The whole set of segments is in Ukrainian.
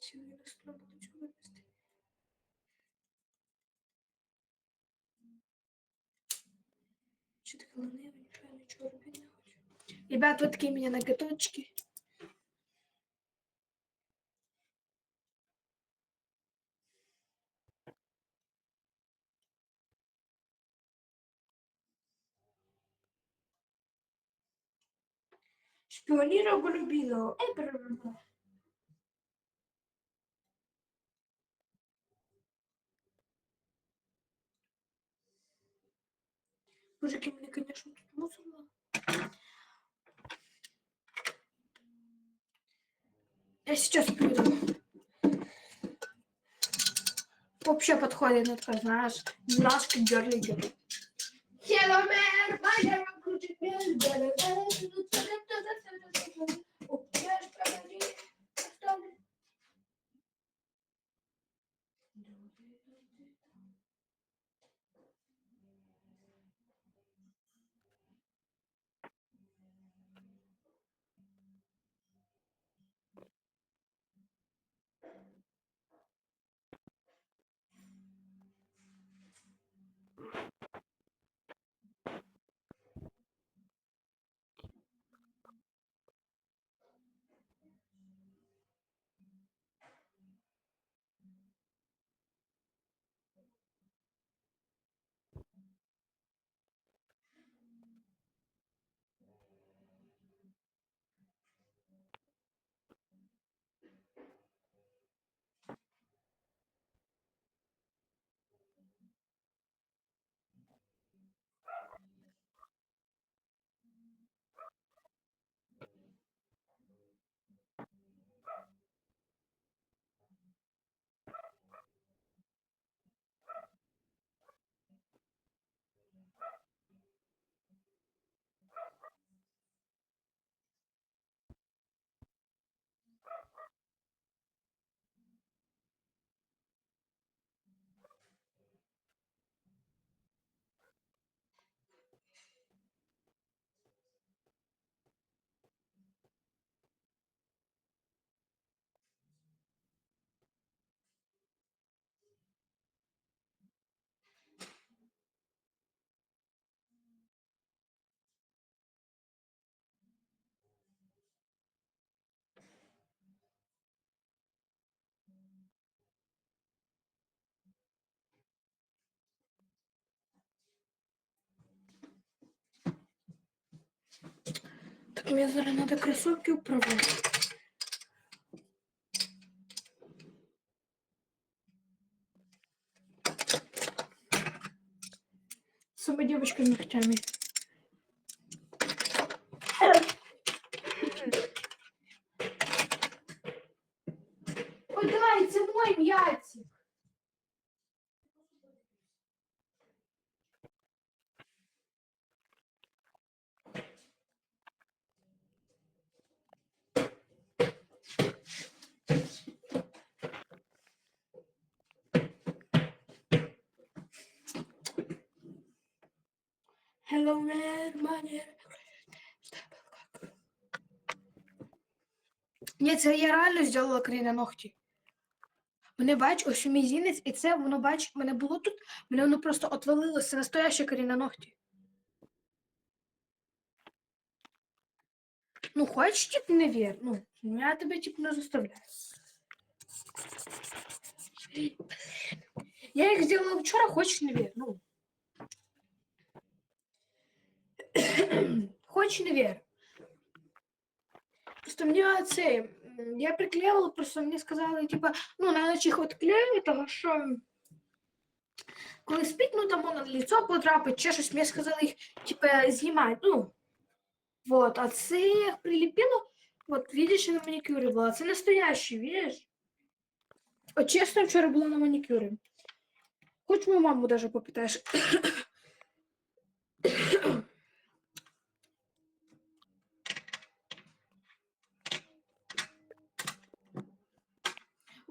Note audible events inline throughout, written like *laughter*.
цілий треба до цього винести. Що таке лениве, нічого, нічого робити не хочу. Ребят, вот такие меня ноготочки. Шпионира голубиного. Эй, Мужики, мне, конечно, тут мусорно. Я сейчас приду. Вообще подходит, ну, такой, знаешь, немножко дерли. Hello, man, my Мне зараз надо кроссовки управлять. Сама девочками ногтями. Ні, це я реально зробила крій ногті. Мене бач, ось у мізінець, і це воно бач, мене було тут, мене воно просто отвалилося. Настояще крій ногті. Ну, хочеш, тип, не вір. Ну, я тебе, тип, не заставляю. Я їх зробила вчора, хочеш, не вір. Ну. Хочешь не. Просто мне це, я приклеила, просто мне сказали, типа, ну, на їх відклею, того що коли спить, ну, там на лицо потрапить, чи щось, мені сказали їх, типа, знімати, ну, вот, а це я їх прилепила, вот, видиш, я на манікюрі була, це настоящий, видиш? От чесно, вчора була на манікюрі. Хоч мою маму даже попитаєш.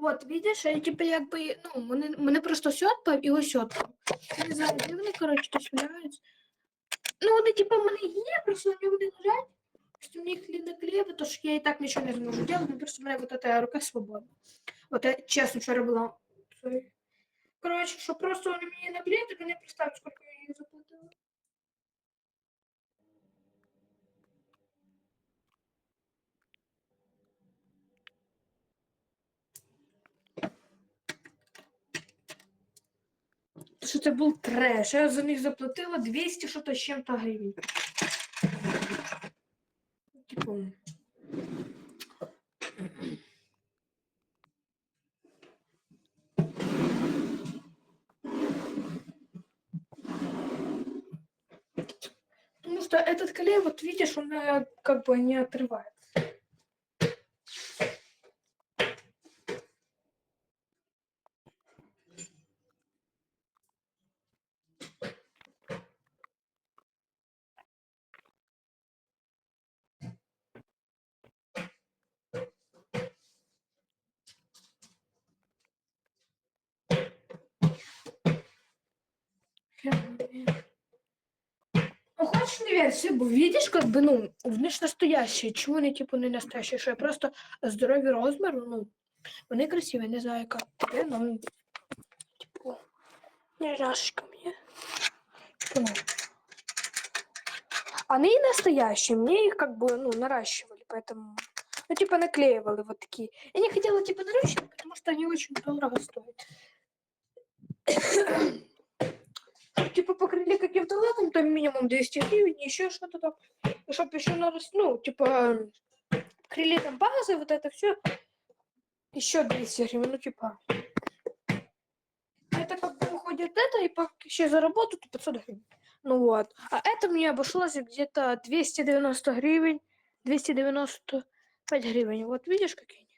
Вот, видиш, я типа якби, ну, мене, мене просто сьотпав і ось сьотпав. Не знаю, де вони, коротше, десь валяються. Ну, вони, типа, в мене є, просто вони вони лежать. Просто мені їх не наклеїли, то я і так нічого не зможу робити, просто в мене вот эта рука свободна. От я чесно вчора була. Коротше, що просто вони мені наклеїли, тобі не представлю, скільки Що це був треш. Я за них заплатила 200 що-то з чим-то гривень. Типу. Потому что этот клей, вот видишь, он э, как бы не отрывается. хочешь не верь, все, видишь, как бы, ну, вони ж настоящие. Чому вони, типу, не настоящие? Що я просто здорові розміру, ну, вони красиві, не знаю, яка тебе, ну, типу, няшечка мне. Типу, ну. Они настоящие, мне их как бы, ну, наращивали, поэтому, ну, типа, наклеивали вот такие. Я не хотела, типа, наращивать, потому что они очень дорого стоят. Типа покрыли каким-то лаком, там минимум 200 гривен, еще что-то там. И чтоб еще нарас, ну, типа, крили там базы, вот это все, еще 200 гривен, ну, типа. Это как бы выходит это, и по- еще за работу то 500 гривен. Ну вот. А это мне обошлось где-то 290 гривен, 295 гривен. Вот видишь, какие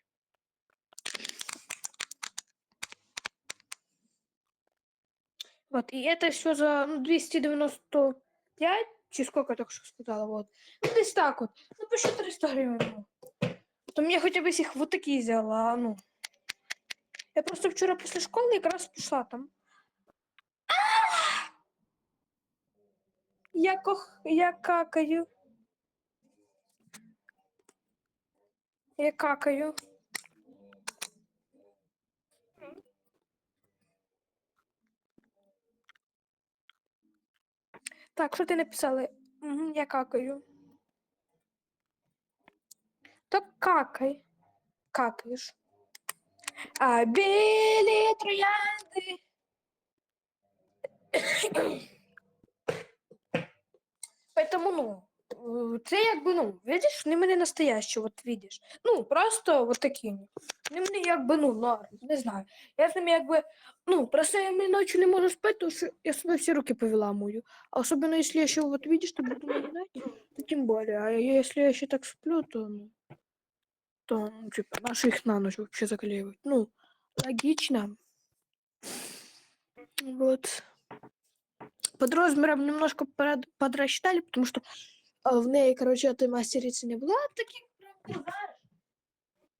Вот, и это все за ну, 295, чи сколько я только что сказала, вот. Ну, здесь так вот. Ну, почти 300 гривен. Ну. То мне хотя бы их вот такие взяла, а, ну. Я просто вчера после школы как раз пішла там. Я кох... Я какаю. Я какаю. Так, що ти написали? Угу, я какаю. То какай. Какаєш. А білі троянди. *coughs* Поэтому, ну, це якби, ну, видиш, вони мене настоящі, от видиш. Ну, просто от такі. вони. Мені якби, ну, норм, не знаю. Я з ними якби, ну, просто я мені ночі не можу спати, тому що я собі всі руки повиламую. А особенно, если я еще вот видишь, что буду наедать, то тем более. А если я еще так сплю, то, ну, то, ну, типа, наши их на ночь вообще заклеивать. Ну, логично. Вот. Под размером немножко под- подрасчитали, потому что а, в ней, короче, этой мастерицы не было. А таких прям, ты знаешь,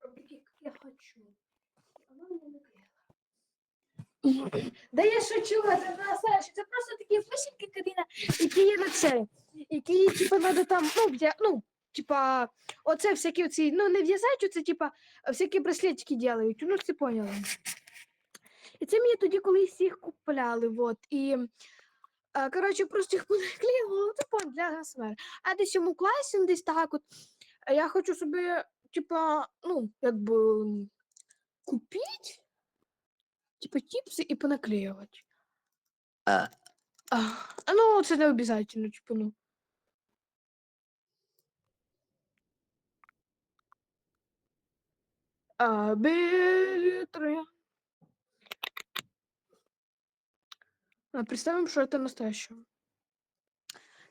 прям таких, как я хочу. Она мне наклеила. Да я шучу, це настоящий. Це просто такі фусики, Каріна, які є на це. Які, типа, надо там, ну, где, ну, типа, оце всякі оці, ну, не в'язать, оце, типа, всякі браслетики делають, ну, ти поняла. І це мені тоді колись їх купляли, вот, і, а, коротше, просто їх понаклеїла, типу, для ГСМР. А десь цьому класі, ну, десь так от, я хочу собі, типа, ну, якби, купити, типа, чіпси і понаклеювати. А, а, ну, це не обов'язково, типу, ну. А, білі Представим, что это настоящее.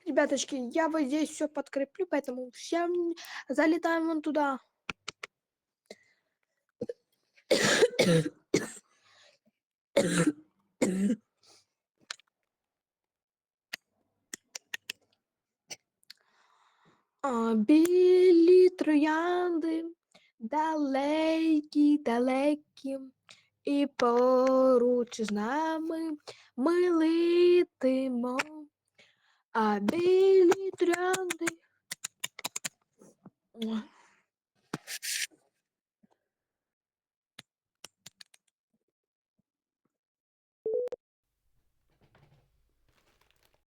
Ребяточки, я вот здесь все подкреплю, поэтому всем залетаем вон туда. А, білі троянди, далекі, далекі, І поруч з нами ми летимо, а білі троянди. Ой.